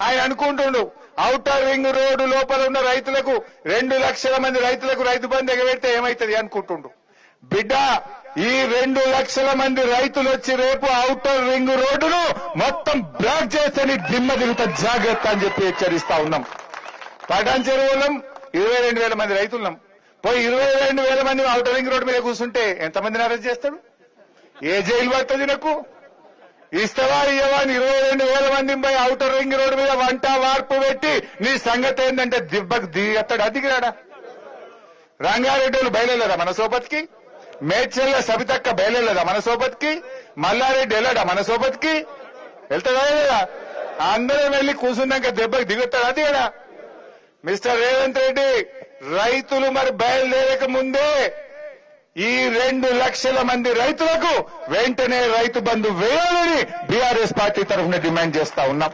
ఆయన అనుకుంటుండు outer ring road లోపల ఉన్న రైతులకు రెండు లక్షల మంది రైతులకు రైతు బంధు ఎగబెడితే ఏమైతుంది అనుకుంటుండు. బిడ్డ ఈ రెండు లక్షల మంది రైతులు వచ్చి రేపు ఔటర్ రింగ్ రోడ్డును మొత్తం బ్లాక్ చేస్తే దిమ్మ దిగుత జాగ్రత్త అని చెప్పి హెచ్చరిస్తా ఉన్నాం. పటాన్ చెరువులం ఇరవై రెండు వేల మంది రైతులున్నాం పోయి ఇరవై రెండు వేల మంది ఔటర్ రింగ్ రోడ్డు మీద కూర్చుంటే ఎంతమందిని అరెస్ట్ చేస్తాడు? ఏ జైలు పడుతుంది నాకు? ఇస్తవా ఇవ్వని ఇరవై రెండు వేల మంది పోయి అవుటర్ రింగ్ రోడ్డు మీద వంట వార్పు పెట్టి నీ సంగతి ఏంటంటే దిబ్బకు దిగత్తాడు అదిగిరాడా రంగారెడ్డి వాళ్ళు బయలుదేరా మన సోపతికి? మేడ్చల్ల సబితక్క బయలుదేరా మన సోపతికి? మల్లారెడ్డి వెళ్ళాడా మన సోపతికి? వెళ్తాడా లేదా? అందరం వెళ్ళి కూర్చున్నాక దెబ్బకి దిగుతాడు అది కదా మిస్టర్ రేవంత్ రెడ్డి రైతులు మరి బయలుదేరక ముందే ఈ రెండు లక్షల మంది రైతులకు వెంటనే రైతు బంధు వేయాలని బీఆర్ఎస్ పార్టీ తరఫున డిమాండ్ చేస్తా ఉన్నాం.